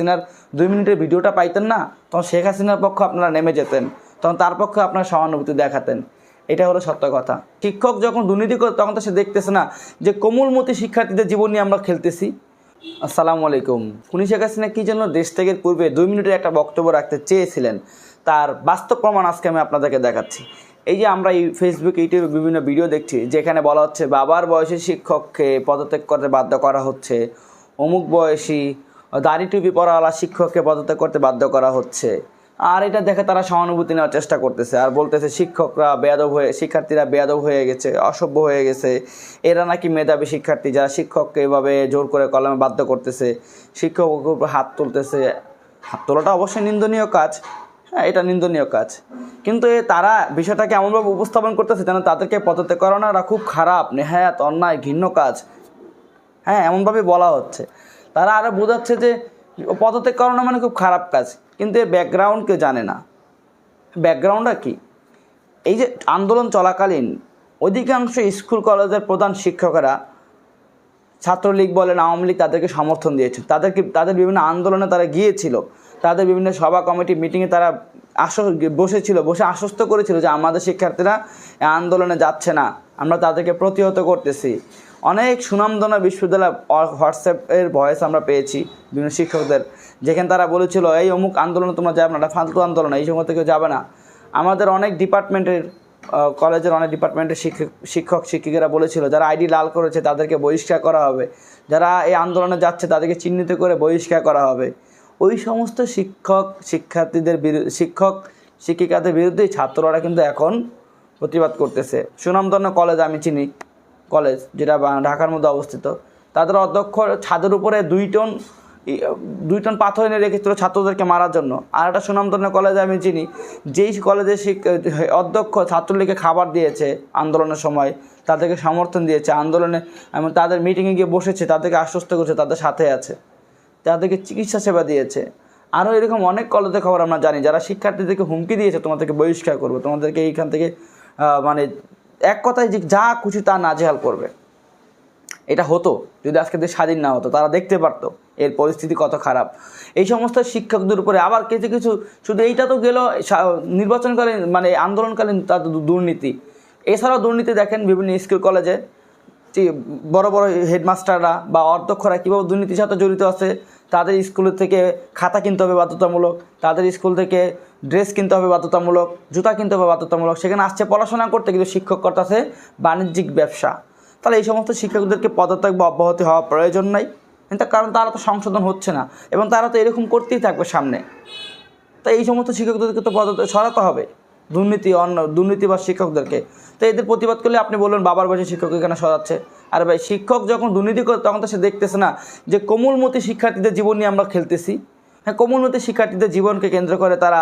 হাসিনার দুই মিনিটের ভিডিওটা পাইতেন না, তখন শেখ হাসিনার পক্ষে আপনারা নেমে যেতেন, তখন তার পক্ষে আপনারা সহানুভূতি দেখাতেন। এটা হলো সত্য কথা। শিক্ষক যখন দুর্নীতি করে, তখন তো সে দেখতেছে না যে কোমলমতি শিক্ষার্থীদের জীবন নিয়ে আমরা খেলতেছি। আসসালামু আলাইকুম। খুনি শেখ হাসিনা কী জন্য দেশ ত্যাগের পূর্বে দুই মিনিটের একটা বক্তব্য রাখতে চেয়েছিলেন, তার বাস্তব প্রমাণ আজকে আমি আপনাদেরকে দেখাচ্ছি। এই যে আমরা এই ফেসবুক ইউটিউবে বিভিন্ন ভিডিও দেখছি, যেখানে বলা হচ্ছে বাবার বয়সী শিক্ষককে পদত্যাগ করতে বাধ্য করা হচ্ছে, অমুক বয়সী দাড়ি টুপি পরাওয়ালা শিক্ষককে পদত্যাগ করতে বাধ্য করা হচ্ছে। আর এটা দেখে তারা সহানুভূতি নেওয়ার চেষ্টা করতেছে। আর বলতেছে, শিক্ষকরা বেয়াদব হয়ে, শিক্ষার্থীরা বেয়াদব হয়ে গেছে, অসভ্য হয়ে গেছে। এরা নাকি মেধাবী শিক্ষার্থী যারা শিক্ষককে এভাবে জোর করে কলমে বাধ্য করতেছে। শিক্ষকের উপর হাত তুলতেছে। হাত তোলাটা অবশ্যই নিন্দনীয় কাজ। হ্যাঁ এটা নিন্দনীয় কাজ। কিন্তু এ তারা বিষয়টাকে এমনভাবে উপস্থাপন করতেছে যেন তাদেরকে পদত্যাগ করানোরা খুব খারাপ, নেহায়াত অন্যায়, ঘৃণ্য কাজ। হ্যাঁ এমনভাবে বলা হচ্ছে। তারা আরও বোঝাচ্ছে যে পদত্যাগ করানো মানে খুব খারাপ কাজ। কিন্তু এর ব্যাকগ্রাউন্ড কেউ জানে না। ব্যাকগ্রাউন্ডটা কি? এই যে আন্দোলন চলাকালীন, অধিকাংশ স্কুল কলেজের প্রধান শিক্ষকেরা ছাত্রলীগ বলেন, আওয়ামী লীগ তাদেরকে সমর্থন দিয়েছে তাদেরকে তাদের বিভিন্ন আন্দোলনে তারা গিয়েছিল। তাদের বিভিন্ন সভা কমিটি মিটিংয়ে তারা আশ বসেছিল। বসে আশ্বস্ত করেছিল যে আমাদের শিক্ষার্থীরা আন্দোলনে যাচ্ছে না। আমরা তাদেরকে প্রতিহত করতেছি। অনেক সুনামধনা বিশ্ববিদ্যালয় হোয়াটসঅ্যাপের ভয়েস আমরা পেয়েছি বিভিন্ন শিক্ষকদের, যেখানে তারা বলেছিল, এই অমুক আন্দোলনে তোমরা যাবে না ফালতু আন্দোলন, এই সময় কেউ যাবে না। আমাদের অনেক ডিপার্টমেন্টের কলেজের অনেক ডিপার্টমেন্টের শিক্ষক শিক্ষক, শিক্ষিকারা বলেছিল, যারা আইডি লাল করেছে, তাদেরকে বহিষ্কার করা হবে। যারা এই আন্দোলনে যাচ্ছে, তাদেরকে চিহ্নিত করে বহিষ্কার করা হবে। ওই সমস্ত শিক্ষক, শিক্ষার্থীদের শিক্ষক, শিক্ষিকাদের বিরুদ্ধেই ছাত্ররা কিন্তু এখন প্রতিবাদ করতেছে। সুনামধন্য কলেজ আমি চিনি। কলেজ, যেটা ঢাকার মধ্যে অবস্থিত। তাদের অধ্যক্ষ ছাদের উপরে দুই টন দুই টন পাথর এনে রেখেছিল ছাত্রদেরকে মারার জন্য। আর একটা সুনামধন্য কলেজ আমি চিনি, যেই কলেজের শিক- অধ্যক্ষ ছাত্রলীগকে খাবার দিয়েছে আন্দোলনের সময়, তাদেরকে সমর্থন দিয়েছে, আন্দোলনে এবং তাদের মিটিংয়ে গিয়ে বসেছে, তাদেরকে আশ্বস্ত করছে, তাদের সাথে আছে, তাদেরকে চিকিৎসা সেবা দিয়েছে। আরও এরকম অনেক কলেজের খবর আমরা জানি, যারা শিক্ষার্থীদেরকে হুমকি দিয়েছে, তোমাদেরকে বহিষ্কার করবে, তোমাদেরকে এইখান থেকে মানে এক কথায় যে যা খুশি তা নাজেহাল করবে। এটা হতো, যদি আজকে দেশ স্বাধীন না হতো, তারা দেখতে পারতো, এর পরিস্থিতি কত খারাপ। এই সমস্ত শিক্ষকদের উপরে আবার কিছু কিছু, শুধু এইটা তো গেল নির্বাচনকালীন মানে আন্দোলনকালীন তাদের দুর্নীতি। এছাড়াও দুর্নীতি দেখেন বিভিন্ন স্কুল, কলেজে বড় বড় হেডমাস্টাররা বা অধ্যক্ষরা কীভাবে দুর্নীতির সাথে জড়িত আছে, তাদের স্কুল থেকে খাতা কিনতে হবে বাধ্যতামূলক, তাদের স্কুল থেকে ড্রেস কিনতে হবে বাধ্যতামূলক, জুতা কিনতে হবে বাধ্যতামূলক। সেখানে আসছে পড়াশোনা করতে কিন্তু শিক্ষক করতেছে বাণিজ্যিক ব্যবসা। তাহলে এই সমস্ত শিক্ষকদেরকে পদত্যাগ বা অব্যাহতি হওয়া প্রয়োজন নাই, কিন্তু কারণ তারা তো সংশোধন হচ্ছে না, এবং তারা তো এরকম করতেই থাকবে সামনে। তাই এই সমস্ত শিক্ষকদেরকে তো পদত্যাগ, সরাতে হবে। দুর্নীতি অন্য, দুর্নীতি বা শিক্ষকদেরকে। তো এদের প্রতিবাদ করলে আপনি বলবেন, বাবার বয়সে শিক্ষক এখানে সরাচ্ছে। আর ভাই, শিক্ষক যখন দুর্নীতি করে, তখন তো সে দেখতেছে না যে কোমলমতি শিক্ষার্থীদের জীবন নিয়ে আমরা খেলতেছি। হ্যাঁ কোমলমতি শিক্ষার্থীদের জীবনকে কেন্দ্র করে তারা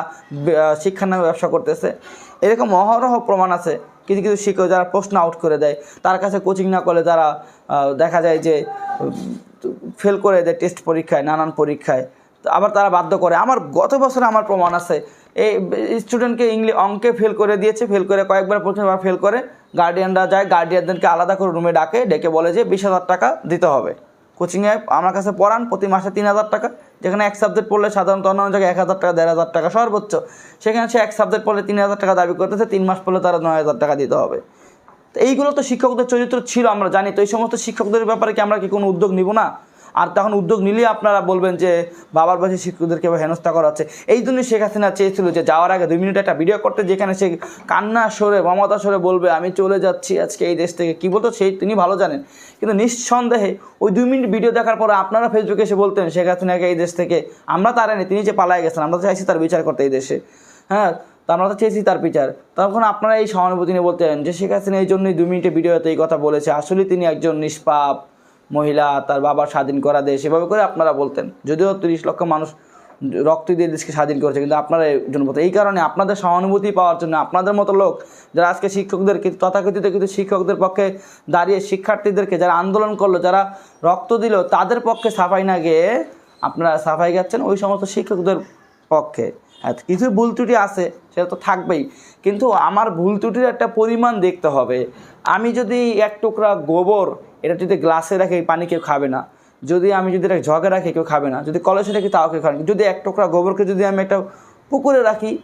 শিক্ষার নামে ব্যবসা করতেছে। এরকম অহরহ প্রমাণ আছে। কিছু কিছু শিক্ষক যারা প্রশ্ন আউট করে দেয়, তার কাছে কোচিং না করলে তারা দেখা যায় যে ফেল করে দেয় টেস্ট পরীক্ষায়, নানান পরীক্ষায়। আবার তারা বাধ্য করে। আমার গত বছরে আমার প্রমাণ আছে। এই স্টুডেন্টকে ইংলিশ অঙ্কে ফেল করে দিয়েছে ফেল করে কয়েকবার প্রথমবার ফেল করে। গার্ডিয়ানরা যায় গার্ডিয়ানদেরকে আলাদা করে রুমে ডাকে, ডেকে বলে যে বিশ হাজার টাকা দিতে হবে। কোচিংয়ে আমার কাছে পড়ান, প্রতি মাসে তিন হাজার টাকা। যেখানে এক সাবজেক্ট পড়লে সাধারণত অন্যান্য জায়গায় এক হাজার টাকা, দেড় হাজার টাকা সর্বোচ্চ। সেখানে সে এক সাবজেক্ট পড়লে তিন হাজার টাকা দাবি করতেছে, তিন মাস পড়লে তারা নয় হাজার টাকা দিতে হবে। তো এইগুলো তো শিক্ষকদের চরিত্র ছিল, আমরা জানি। তো এই সমস্ত শিক্ষকদের ব্যাপারে কি আমরা কি কোনো উদ্যোগ নিব না? আর তখন উদ্যোগ নিলে আপনারা বলবেন যে বাবার বয়সী শিক্ষকদেরকে হেনস্থা করা হচ্ছে। এই জন্যই শেখ হাসিনা চেয়েছিল যে যাওয়ার আগে দুই মিনিট একটা ভিডিও করতে, যেখানে সে কান্না সরে মমতা সরে বলবে, আমি চলে যাচ্ছি আজকে এই দেশ থেকে। কী বলতো, সেই তিনি ভালো জানেন। কিন্তু নিঃসন্দেহে ওই দুই মিনিট ভিডিও দেখার পরে আপনারা ফেসবুকে এসে বলতেন, শেখ হাসিনাকে এই দেশ থেকে আমরা তার এনে তিনি যে পালায় গেছেন, আমরা চাইছি তার বিচার করতে এই দেশে। হ্যাঁ তা আমরা তো চেয়েছি তার বিচার। তখন আপনারা এই সহানুভূতি নিয়ে বলতেন যে শেখ হাসিনা এই জন্যই দুই মিনিটে ভিডিওতে এই কথা বলেছে। আসলে তিনি একজন নিষ্পাপ। মহিলা, তার বাবার স্বাধীন করা দেশ, এভাবে করে আপনারা বলতেন। যদিও তিরিশ লক্ষ মানুষ রক্ত দিয়ে দেশকে স্বাধীন করেছে, কিন্তু আপনারা বলতেন এই কারণে আপনাদের সহানুভূতি পাওয়ার জন্য আপনাদের মতো লোক, যারা আজকে শিক্ষকদের কিন্তু তথাকথিত কিন্তু শিক্ষকদের পক্ষে দাঁড়িয়ে শিক্ষার্থীদেরকে যারা আন্দোলন করল, যারা রক্ত দিল, তাদের পক্ষে সাফাই না গিয়ে আপনারা সাফাই গাচ্ছেন ওই সমস্ত শিক্ষকদের পক্ষে। কিছু ভুল ত্রুটি আছে, সেটা তো থাকবেই। কিন্তু আমার ভুল ত্রুটির একটা পরিমাণ দেখতে হবে। আমি যদি এক টুকরা গোবর, এটা যদি গ্লাসে রাখে পানি কেউ খাবে না। যদি আমি যদি এটা জগে রাখি, কেউ খাবে না। যদি কলেজে রাখি, তাও কেউ খাবে না। যদি এক টুকরা গোবরকে যদি আমি একটা পুকুরে রাখি,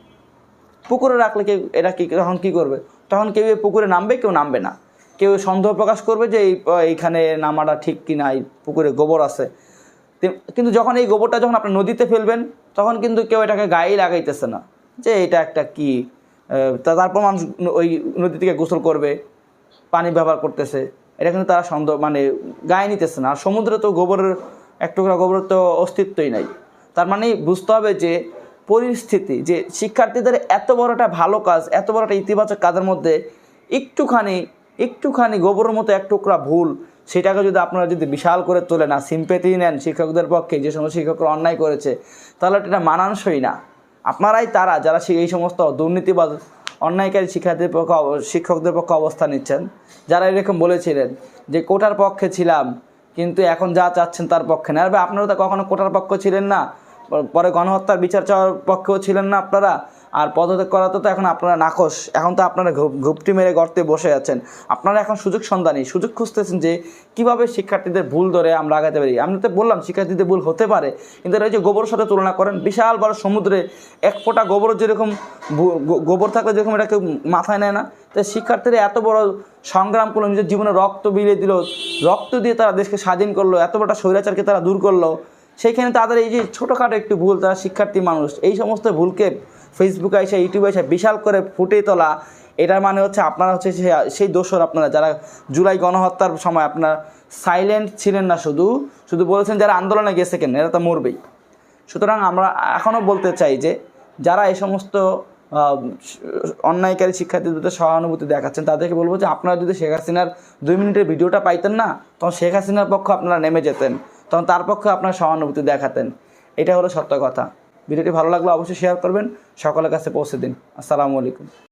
পুকুরে রাখলে কেউ, এটা কী, তখন কী করবে? তখন কেউ এই পুকুরে নামবে, কেউ নামবে না। কেউ সন্দেহ প্রকাশ করবে যে এইখানে নামাটা ঠিক কি না এই পুকুরে গোবর আছে। কিন্তু যখন এই গোবরটা যখন আপনি নদীতে ফেলবেন, তখন কিন্তু কেউ এটাকে গায়ে লাগাইতেছে না। যে এটা একটা কি? তারপর মানুষ ওই নদী থেকে গোসল করবে, পানি ব্যবহার করতেছে। এটা কিন্তু তারা সন্দেহ মানে গায়ে নিতেছে না। আর সমুদ্রে তো গোবরের, এক টুকরা গোবরের তো অস্তিত্বই নাই। তার মানে বুঝতে হবে যে পরিস্থিতি, যে শিক্ষার্থীদের এত বড়টা ভালো কাজ, এত বড় একটা ইতিবাচক কাজের মধ্যে একটুখানি একটুখানি গোবরের মতো এক টুকরা ভুল সেটাকে যদি আপনারা যদি বিশাল করে তোলেন না সিম্পেথি নেন শিক্ষকদের পক্ষে, যে সমস্ত শিক্ষকরা অন্যায় করেছে, তাহলে এটা মানানসই না। আপনারাই তারা যারা এই সমস্ত দুর্নীতিবাদ অন্যায়কারী শিক্ষার্থীর পক্ষে শিক্ষকদের পক্ষে অবস্থান নিচ্ছেন। যারা এরকম বলেছিলেন যে কোটার পক্ষে ছিলাম, কিন্তু এখন যা চাচ্ছেন তার পক্ষে না আর আপনারা তো কখনো কোটার পক্ষ ছিলেন না? পরে গণহত্যার বিচার চাওয়ার পক্ষেও ছিলেন না আপনারা? আর পদত্যাগ করাতে তো এখন আপনারা নাকশ এখন তো আপনারা ঘুপটি মেরে গর্তে বসে আছেন। আপনারা এখন সুযোগ সন্ধানী, সুযোগ খুঁজতেছেন যে কীভাবে শিক্ষার্থীদের ভুল ধরে আমরা আগাতে পারি। আমি তো বললাম, শিক্ষার্থীদের ভুল হতে পারে, কিন্তু এই যে গোবরের সাথে তুলনা করেন, বিশাল বড় সমুদ্রে এক ফোঁটা গোবর যেরকম গোবর থাকলে যেরকম এটা কেউ মাথায় নেয় না তাই শিক্ষার্থীরা এত বড় সংগ্রাম করল, নিজের জীবনে রক্ত বিলিয়ে দিল, রক্ত দিয়ে তারা দেশকে স্বাধীন করল, এত বড় স্বৈরাচারকে তারা দূর করল। সেইখানে তাদের এই যে ছোটোখাটো একটু ভুল, তারা শিক্ষার্থী মানুষ, এই সমস্ত ভুলকে ফেসবুকে এসে ইউটিউবে এসে বিশাল করে ফুটিয়ে তোলা। এটার মানে হচ্ছে আপনারা হচ্ছে সেই দোষর আপনারা, যারা জুলাই গণহত্যার সময় আপনারা সাইলেন্ট ছিলেন না শুধু শুধু বলেছেন যারা আন্দোলনে গেছে কেন, এরা তো মরবেই। সুতরাং আমরা এখনও বলতে চাই যে, যারা এই সমস্ত অন্যায়কারী শিক্ষার্থীদের সহানুভূতি দেখাচ্ছেন, তাদেরকে বলব যে আপনারা যদি শেখ হাসিনার দুই মিনিটের ভিডিওটা পাইতেন না, তখন শেখ হাসিনার পক্ষে আপনারা নেমে যেতেন, তখন তার পক্ষে আপনারা সহানুভূতি দেখাতেন। এটা হলো সত্য কথা। ভিডিওটি ভালো লাগলে অবশ্যই শেয়ার করবেন। সকলের কাছে পৌঁছে দিন। আসসালামু আলাইকুম।